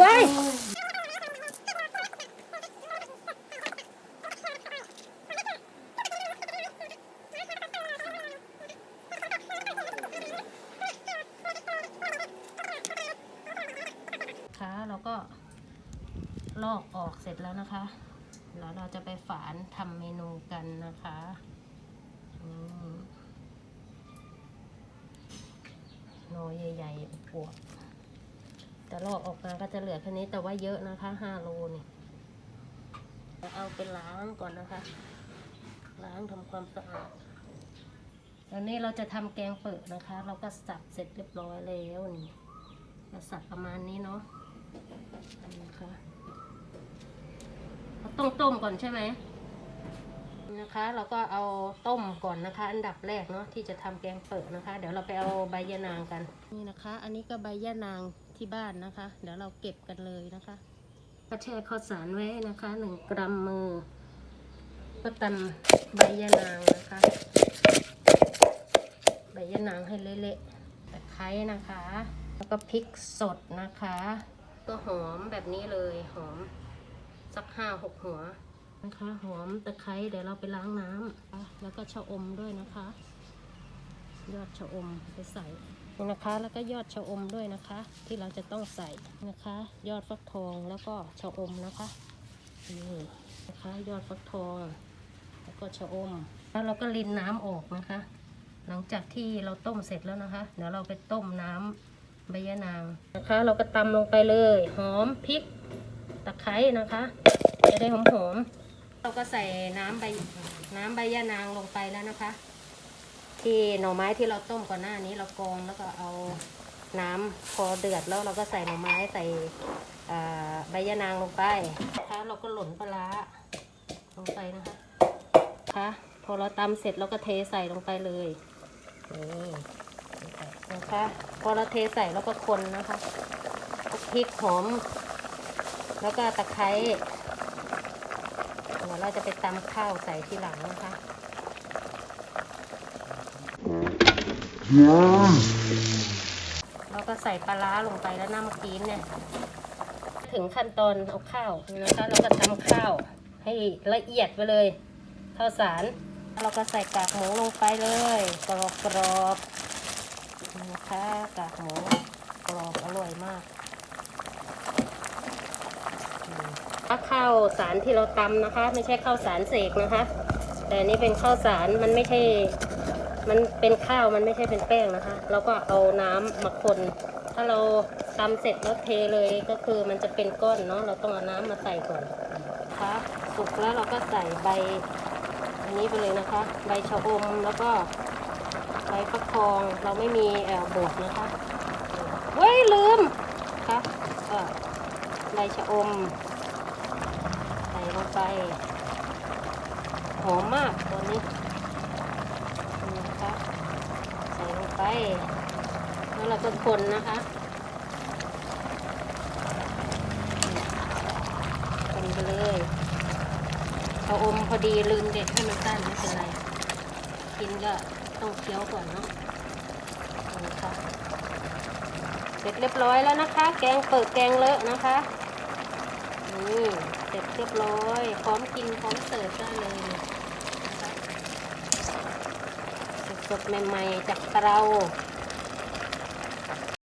ว้ายค่ะเราก็ลอกออกเสร็จแล้วนะคะ แล้วเราจะไปฝานทำเมนูกันนะคะอืมหนอใหญ่ๆปวก แต่ลอกออกมาก็จะเหลือแค่นี้แต่ว่าเยอะนะคะห้าโลนี่เอาไปล้างก่อนนะคะ ล้างทำความสะอาดตอนนี้เราจะทำแกงเปิดนะคะ เราก็สับเสร็จเรียบร้อยแล้วนี่เราสับประมาณนี้เนาะนะคะเราต้องต้มก่อนใช่ไหมนะคะ เราก็เอาต้มก่อนนะคะ อันดับแรกเนาะที่จะทำแกงเปิดนะคะ เดี๋ยวเราไปเอาใบยะนางกันนี่นะคะ อันนี้ก็ใบยะนาง ที่บ้านนะคะ เดี๋ยวเราเก็บกันเลยนะคะก็แช่ข้าวสารไว้นะคะหนึ่งกรัมมือ ก็ตำใบยะนางนะคะ ใบยะนางให้เละๆตะไคร้นะคะ แล้วก็พริกสดนะคะ ก็หอมแบบนี้เลยหอมสักห้าหกหัวนะคะ หอมตะไคร้เดี๋ยวเราไปล้างน้ำอะแล้วก็ชะอมด้วยนะคะ ยอดชะอมไปใส่นะคะ แล้วก็ยอดชะอมด้วยนะคะ ที่เราจะต้องใส่นะคะ ยอดฟักทองแล้วก็ชะอมนะคะนี่นะคะยอดฟักทอง แล้วก็ชะอม แล้วเราก็รินน้ำออกนะคะ หลังจากที่เราต้มเสร็จแล้วนะคะ เดี๋ยวเราไปต้มน้ำใบยะนางนะคะ เราก็ตำลงไปเลยหอมพริกตะไคร้นะคะ จะได้หอมหอมๆเราก็ใส่น้ำใบน้ำใบยะนางลงไปแล้วนะคะ ที่หน่อไม้ที่เราต้มก่อนหน้านี้เรากรองแล้วก็เอาน้ำพอเดือดแล้วเราก็ใส่หน่อไม้ใส่ใบยะนางลงไปนะคะเราก็หล่นปลาร้าลงไปนะคะค่ะพอเราตำเสร็จเราก็เทใส่ลงไปเลยนี่นะคะพอเราเทใส่แล้วก็คนนะคะพริกหอม แล้วก็ตะไคร้เดี๋ยวเราจะไปตำข้าวใส่ทีหลังนะคะ เราก็ใส่ปลาร้าลงไปแล้วน้ำเมื่อกี้เนี่ย ถึงขั้นตอนเอาข้าวนะคะเราก็ทำข้าวให้ละเอียดไปเลยข้าวสาร เราก็ใส่กากหมูลงไปเลยกรอบกรอบๆนะคะกากหมูกรอบอร่อยมากถ้าข้าวสารที่เราตำนะคะ ไม่ใช่ข้าวสารเสกนะคะ แต่นนี้เป็นข้าวสารมันไม่ใช่ มันเป็นข้าวมันไม่ใช่เป็นแป้งนะคะเราก็เอาน้ำมาคน ถ้าเราตำเสร็จแล้วเทเลยก็คือมันจะเป็นก้อนเนาะเราต้องเอาน้ำมาใส่ก่อนคะสุกแล้วเราก็ใส่ใบอันนี้ไปเลยนะคะ ใบชะอมแล้วก็ใบฟักทองเราไม่มีแอลบดนะคะเว้ยลืมคะก็ใบชะอม ใส่ลงไปหอมมากตัวนี้นะคะใส่ลง ไป แล้วเราก็คนนะคะคนไปเลยเอาอมพอดีลืมเด็ดให้มันสั้นไม่เป็นไร กินก็ต้องเคี้ยวก่อนเนาะนะคะเสร็จเรียบร้อยแล้วนะคะ แกงเปิดแกงเลอะนะคะนี่เสร็จเรียบร้อย พร้อมกินพร้อมเสิร์ฟได้เลยนะคะ สดๆใหม่ๆจากเตา